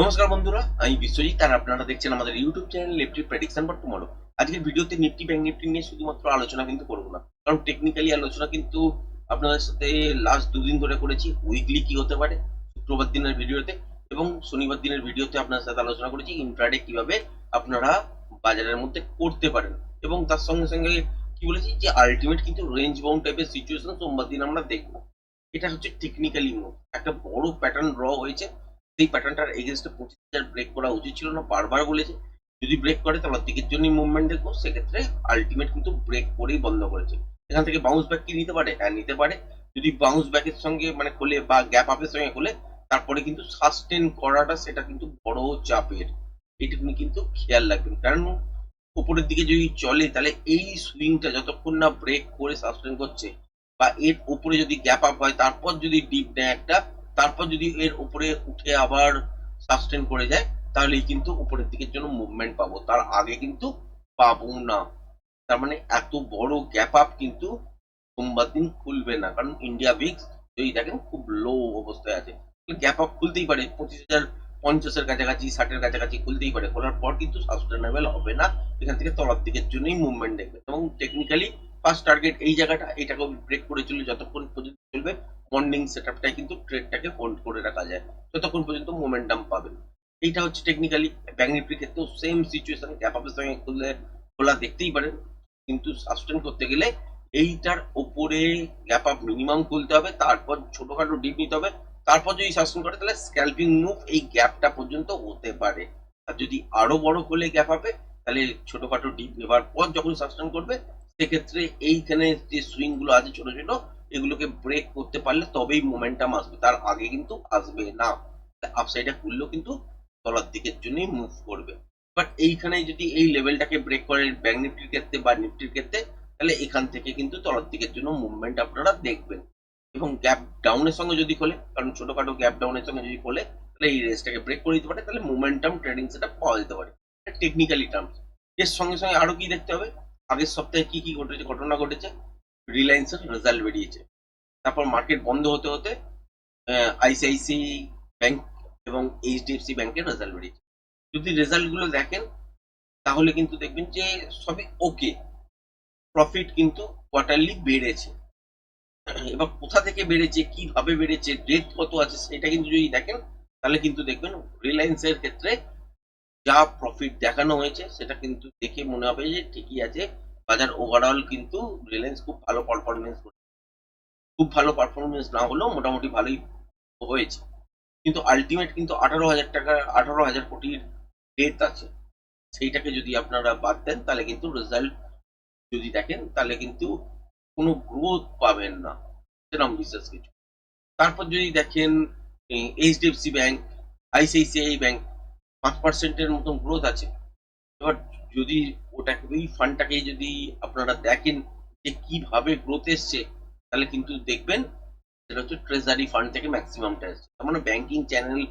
নমস্কার বন্ধুরা, আমি বিশ্বজিৎ আর আপনারা দেখছেন আমাদের YouTube channel Nifty prediction for tomorrow আজকের ভিডিওতে নিফটি ব্যাংক নিফটি নিয়ে শুধুমাত্র আলোচনা কিন্তু করব না, কারণ টেকনিক্যালি আলোচনা কিন্তু আপনাদের সাথে লাস্ট দুদিন ধরে করেছি উইকলি কি হতে পারে, শুক্রবার দিনের ভিডিওতে এবং শনিবার দিনের ভিডিওতে আপনার সাথে আলোচনা করেছি ইন্ট্রাডে কীভাবে আপনারা বাজারের মধ্যে করতে পারেন এবং তার সঙ্গে সঙ্গে কি বলেছি যে আলটিমেট কিন্তু রেঞ্জ বাউন্ড টাইপের সিচুয়েশন সোমবার দিন আমরা দেখব। এটা হচ্ছে টেকনিক্যালি মুভ একটা বড় প্যাটার্ন ড্র হয়েছে সেই প্যাটার্নটার এগেনস্টে পঁচিশ ব্রেক করা উচিত ছিল না, বারবার বলেছে। যদি ব্রেক করে, তাহলে দিকের জন্যই মুভমেন্ট দেখব। সেক্ষেত্রে আলটিমেট কিন্তু ব্রেক করেই বন্ধ করেছে। এখান থেকে বাউন্স ব্যাক কি নিতে পারে? হ্যাঁ নিতে পারে। যদি বাউন্স ব্যাকের সঙ্গে মানে খোলে বা গ্যাপ আপের সঙ্গে খোলে, তারপরে কিন্তু সাস্টেন করাটা সেটা কিন্তু বড় চাপের। এইটুকুনি কিন্তু খেয়াল রাখবেন। কারণ উপরের দিকে যদি চলে, তাহলে এই সুইংটা যতক্ষণ না ব্রেক করে সাস্টেন করছে বা এর উপরে যদি গ্যাপ আপ হয়, তারপর যদি ডিপ নেয় একটা তারপর যদি এর উপরে উঠে আবার সাস্টেন করে যায়, তাহলেই কিন্তু উপরের দিকের জন্য মুভমেন্ট পাবো। তার আগে কিন্তু পাবো না। তার মানে এত বড় গ্যাপ আপ কিন্তু সোমবার দিন খুলবে না। কারণ ইন্ডিয়া ভিক্স যদি দেখেন খুব লো অবস্থায় আছে। গ্যাপ আপ খুলতেই পারে। পঁচিশ হাজার, পঞ্চাশের কাছাকাছি, ষাটের কাছাকাছি খুলতেই পারে। খোলার পর কিন্তু সাস্টেনেবল হবে না। এখান থেকে তলার দিকের জন্যই মুভমেন্ট দেখবে। এবং টেকনিক্যালি ফার্স্ট টার্গেট এই জায়গাটা এটাকে ব্রেক করে চলে যতক্ষণ পর্যন্ত চলবে মর্নিং সেটআপটাই কিন্তু ট্রেডটাকে হোল্ড করে রাখা যায় যতক্ষণ পর্যন্ত মোমেন্টাম পাবেন। এইটা হচ্ছে টেকনিক্যালি ব্যাংক নিফটির ক্ষেত্রেও সেম সিচুয়েশন গ্যাপ আপের সঙ্গে খুললে, খোলা দেখতেই পারেন। কিন্তু সাস্টেন করতে গেলে এইটার ওপরে গ্যাপ আপ মিনিমাম খুলতে হবে, তারপর ছোটখাটো ডিপ নিতে হবে। তারপর যদি সাস্টেন করে, তাহলে স্ক্যালপিং মুভ এই গ্যাপটা পর্যন্ত হতে পারে। আর যদি আরও বড় খোলে গ্যাপ আপে তাহলে ছোটখাটো ডিপ নেবার পর যখন সাস্টেন করবে সেক্ষেত্রে এইখানে যে সুইংগুলো আছে ছোট ছোট, এগুলোকে ব্রেক করতে পারলে তবেই মোমেন্টাম আসবে। তার আগে কিন্তু আসবে না। আপসাইডে খুললেও কিন্তু তলার দিকের জন্যই মুভ করবে। বাট এইখানে যদি এই লেভেলটাকে ব্রেক করে ব্যাংক নিফটির ক্ষেত্রে বা নিফটির ক্ষেত্রে, তাহলে এখান থেকে কিন্তু তলার দিকের জন্য মুভমেন্ট আপনারা দেখবেন। এবং গ্যাপ ডাউনের সঙ্গে যদি খোলে, কারণ ছোটখাটো গ্যাপ ডাউনের সঙ্গে যদি খোলে, তাহলে এই রেসটাকে ব্রেক করে দিতে পারে। তাহলে মোমেন্টাম ট্রেডিং সেটা পাওয়া যেতে পারে। টেকনিক্যালি টার্মস এর সঙ্গে সঙ্গে আরও কি দেখতে হবে? আগের সপ্তাহে কি কি ঘটেছে, ঘটনা ঘটেছে? রিলায়েন্সের রেজাল্ট বেরিয়েছে। তারপর মার্কেট বন্ধ হতে হতে আইসিআইসি ব্যাংক এবং এইচডিএফসি ব্যাংকের রেজাল্ট বেরিয়েছে। যদি রেজাল্টগুলো দেখেন, তাহলে কিন্তু দেখবেন যে সবই ওকে প্রফিট কিন্তু কোয়ার্টারলি বেড়েছে। এবার কোথা থেকে বেড়েছে, কীভাবে বেড়েছে ডেট কত আছে, সেটা কিন্তু যদি দেখেন, তাহলে কিন্তু দেখবেন রিলায়েন্সের ক্ষেত্রে যা প্রফিট দেখানো হয়েছে, সেটা কিন্তু দেখে মনে হবে যে ঠিকই আছে। বাজার ওভারঅল কিন্তু রিলায়েন্স খুব ভালো পারফরমেন্স খুব ভালো পারফরমেন্স না হলেও মোটামুটি ভালোই হয়েছে। কিন্তু আলটিমেট কিন্তু আঠারো হাজার টাকা, আঠারো হাজার কোটির ডেট আছে। সেইটাকে যদি আপনারা বাদ দেন, তাহলে কিন্তু রেজাল্ট যদি দেখেন, তাহলে কিন্তু কোনো গ্রোথ পাবেন না। সেরকম বিশেষ কিছু। তারপর যদি দেখেন এইচডিএফসি ব্যাংক আইসিআইসিআই ব্যাংক পাঁচ পার্সেন্টের মতন গ্রোথ আছে। এবার যদি ওটাকে, ওই ফান্ডটাকে যদি আপনারা দেখেন যে কীভাবে গ্রোথ এসছে, তাহলে কিন্তু দেখবেন সেটা হচ্ছে ট্রেজারি ফান্ড থেকে ম্যাক্সিমামটা এসছে। তার মানে ব্যাংকিং চ্যানেল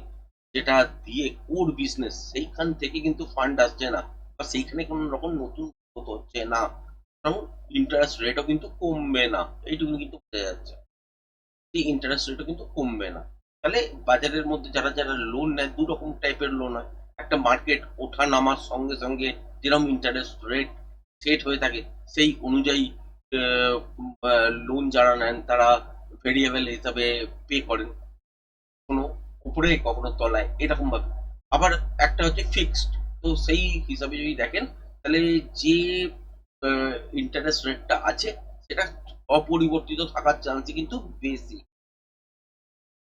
যেটা দিয়ে কোর বিজনেস সেইখান থেকে কিন্তু ফান্ড আসছে না। বা সেইখানে কোনো রকম নতুন গ্রোথ হচ্ছে না। কারণ ইন্টারেস্ট রেটও কিন্তু কমবে না। এইটুকু কিন্তু বোঝা যাচ্ছে। এই ইন্টারেস্ট রেটও কিন্তু কমবে না। তাহলে বাজারের মধ্যে যারা যারা লোন নেয় দু রকম টাইপের লোন হয়। একটা মার্কেট ওঠা নামার সঙ্গে সঙ্গে যেরকম ইন্টারেস্ট রেট সেট হয়ে থাকে, সেই অনুযায়ী লোন যারা নেন, তারা ভেরিয়েবল হিসাবে পে করেন। কোনো উপরে কখনো তলায়, এরকম ভাবে। আবার একটা হচ্ছে ফিক্সড তো সেই হিসাবে যদি দেখেন, তাহলে যে ইন্টারেস্ট রেটটা আছে, সেটা অপরিবর্তিত থাকার চান্সই কিন্তু বেশি।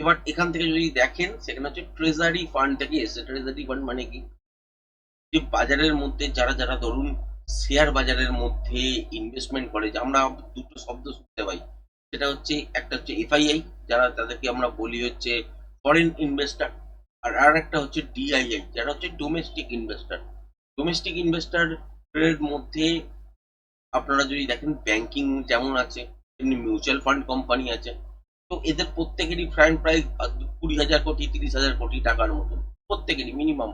এবার এখান থেকে যদি দেখেন, সেখানে হচ্ছে ট্রেজারি ফান্ড থেকে এসে ট্রেজারি ফান্ড মানে কি? যে বাজারের মধ্যে যারা যারা ধরুন শেয়ার বাজারের মধ্যে ইনভেস্টমেন্ট করে, যে আমরা দুটো শব্দ শুনতে পাই। সেটা হচ্ছে, একটা হচ্ছে এফআইআই যারা তাদেরকে আমরা বলি হচ্ছে ফরেন ইনভেস্টার আর আর একটা হচ্ছে ডিআইআই যারা হচ্ছে ডোমেস্টিক ইনভেস্টার ডোমেস্টিক ইনভেস্টার এর মধ্যে আপনারা যদি দেখেন ব্যাংকিং যেমন আছে, তেমনি মিউচুয়াল ফান্ড কোম্পানি আছে। তো এদের প্রত্যেকেরই ফান্ড প্রায় কুড়ি হাজার কোটি, তিরিশ হাজার কোটি টাকার মতন। প্রত্যেকেরই মিনিমাম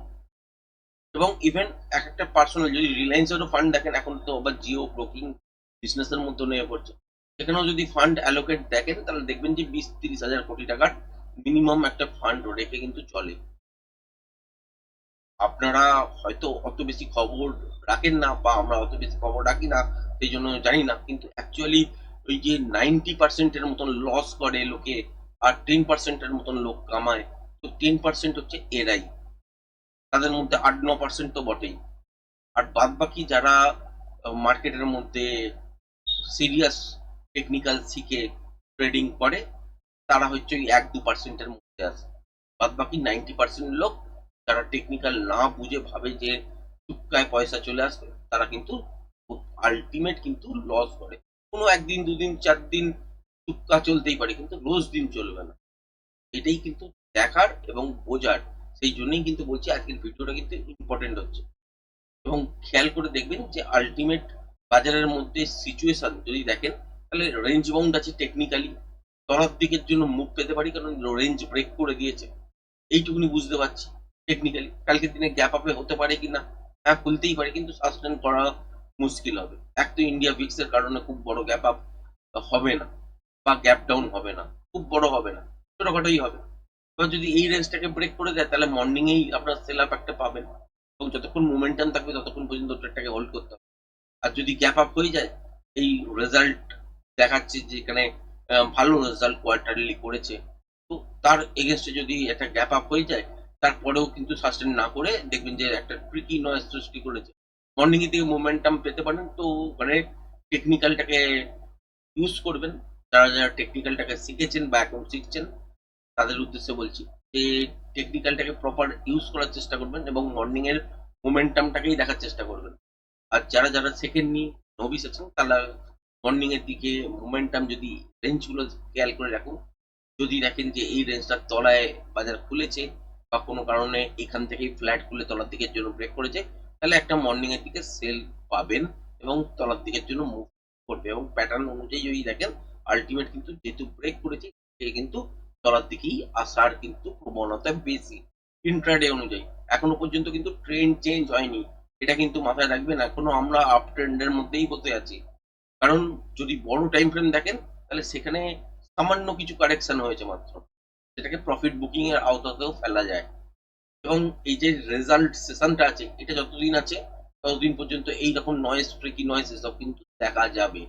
এবং ইভেন এক একটা পার্সোনাল যদি রিলায়েন্সেরও ফান্ড দেখেন, এখন তো আবার জিও ব্রোকিং বিজনেসের মতো নিয়ে পড়ছে সেখানেও যদি ফান্ড অ্যালোকেট দেখেন, তাহলে দেখবেন যে বিশ, তিরিশ হাজার কোটি টাকার মিনিমাম একটা ফান্ড রেখে কিন্তু চলে। আপনারা হয়তো অত বেশি খবর রাখেন না, বা আমরা অত বেশি খবর রাখি না, সেই জন্য জানি না। কিন্তু অ্যাকচুয়ালি ওই যে নাইনটি পার্সেন্টের মতন লস করে লোকে আর টেন পার্সেন্টের মতন লোক কামায়, তো টেন পার্সেন্ট হচ্ছে এরাই তাদের মধ্যে আট ন পার্সেন্ট তো বটেই। আর বাদ বাকি যারা মার্কেটের মধ্যে সিরিয়াস টেকনিক্যাল শিখে ট্রেডিং করে, তারা হচ্ছে ওই এক দু পার্সেন্টের মধ্যে আছে। বাদ বাকি নাইনটি পার্সেন্ট লোক যারা টেকনিক্যাল না বুঝে ভাবে যে টুকায় পয়সা চলে আসবে তারা কিন্তু আলটিমেট কিন্তু লস করে। কোনো একদিন, দুদিন চার দিন টুক্কা চলতেই পারে, কিন্তু রোজ দিন চলবে না। এটাই কিন্তু দেখার এবং বোঝার। সেই জন্যই কিন্তু বলছি আজকের ভিডিওটা কিন্তু ইম্পর্টেন্ট হচ্ছে। এবং খেয়াল করে দেখবেন যে আলটিমেট বাজারের মধ্যে সিচুয়েশন যদি দেখেন, তাহলে রেঞ্জ বাউন্ড আছে টেকনিক্যালি তরফ দিকের জন্য মুখ পেতে পারি, কারণ রেঞ্জ ব্রেক করে দিয়েছে। এইটুকুনি বুঝতে পারছি টেকনিক্যালি কালকের দিনে গ্যাপ আপে হতে পারে কিনা? হ্যাঁ খুলতেই পারে, কিন্তু সাস্টেন করা মুশকিল হবে। এক তো ইন্ডিয়া ভিক্সের কারণে খুব বড় গ্যাপ আপ হবে না, বা গ্যাপ ডাউন হবে না, খুব বড় হবে না, ছোটখাটোই হবে। এবার যদি এই রেঞ্জটাকে ব্রেক করে দেয়, তাহলে মর্নিং এই আপনার সেল আপ একটা পাবেন। এবং যতক্ষণ মোমেন্টাম থাকবে, ততক্ষণ পর্যন্ত ট্রেডটাকে হোল্ড করতে হবে। আর যদি গ্যাপ আপ হয়ে যায়, এই রেজাল্ট দেখাচ্ছে যে এখানে ভালো রেজাল্ট কোয়ার্টারলি করেছে, তো তার এগেনস্টে যদি একটা গ্যাপ আপ হয়ে যায়, তারপরেও কিন্তু সাস্টেন না করে দেখবেন যে একটা ট্রিকি নয়েজ সৃষ্টি করেছে। মর্নিং এর দিকে মোমেন্টাম পেতে পারেন। তো মানে টেকনিক্যালটাকে ইউজ করবেন। যারা যারা টেকনিক্যালটাকে শিখেছেন বা এখন শিখছেন, তাদের উদ্দেশ্যে বলছি যে টেকনিক্যালটাকে প্রপার ইউজ করার চেষ্টা করবেন এবং মর্নিং এর মোমেন্টামটাকেই দেখার চেষ্টা করবেন। আর যারা যারা শেখেননি নবিস আছেন তারা মর্নিং এর দিকে মোমেন্টাম যদি রেঞ্জগুলো খেয়াল করে রাখুন। যদি দেখেন যে এই রেঞ্জটার তলায় বাজার খুলেছে বা কোনো কারণে এখান থেকেই ফ্ল্যাট খুলে তলার দিকের জন্য ব্রেক করেছে তাহলে একটা মর্নিং এর দিকে সেল পাবেন এবং তলার দিকের জন্য মুভ করবে এবং প্যাটার্ন অনুযায়ী যদি দেখেন আলটিমেট কিন্তু যেহেতু ব্রেক করেছে, সে কিন্তু তলার দিকেই আসার কিন্তু প্রবণতা বেশি। ইন্ট্রাডে অনুযায়ী। এখনও পর্যন্ত কিন্তু ট্রেন্ড চেঞ্জ হয়নি। এটা কিন্তু মাথায় রাখবেন, এখনও আমরা আপ ট্রেন্ডের মধ্যেই বসে আছি। কারণ যদি বড় টাইম ফ্রেম দেখেন, তাহলে সেখানে সামান্য কিছু কারেকশন হয়েছে মাত্র। সেটাকে প্রফিট বুকিং এর আওতাতেও ফেলা যায়। এবং এই যে রেজাল্ট সেশনটা আছে, এটা যতদিন আছে, ততদিন পর্যন্ত এই রকম নয়েজ ট্রিকি নয়েজ এসব কিন্তু দেখা যাবে।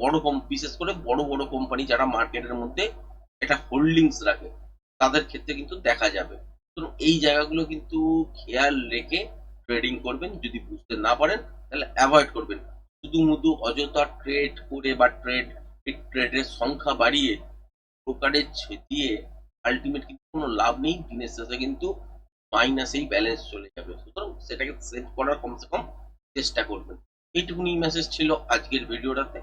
বড় কম বিশেষ করে বড় বড় কোম্পানি যারা মার্কেটের মধ্যে এটা হোল্ডিংস রাখে, তাদের ক্ষেত্রে কিন্তু দেখা যাবে। এই জায়গাগুলো কিন্তু খেয়াল রেখে ট্রেডিং করবেন, যদি বুঝতে না পারেন, তাহলে অ্যাভয়েড করবেন। শুধু মুধু অযথা ট্রেড করে বা ট্রেড ট্রেডের সংখ্যা বাড়িয়ে ব্রোকারেজ দিয়ে আলটিমেট কিন্তু কোনো লাভ নেই, দিনের শেষে কিন্তু মাইনাসেই ব্যালেন্স চলে যাবে। সুতরাং সেটাকে সেভ করার কমসে কম চেষ্টা করবেন। এইটুকুনি মেসেজ ছিল আজকের ভিডিওটাতে।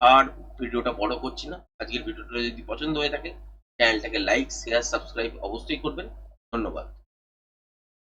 আর ভিডিওটা বড় করছি না। আজকের ভিডিওটা যদি পছন্দ হয়ে থাকে চ্যানেলটাকে লাইক শেয়ার সাবস্ক্রাইব অবশ্যই করবেন। ধন্যবাদ।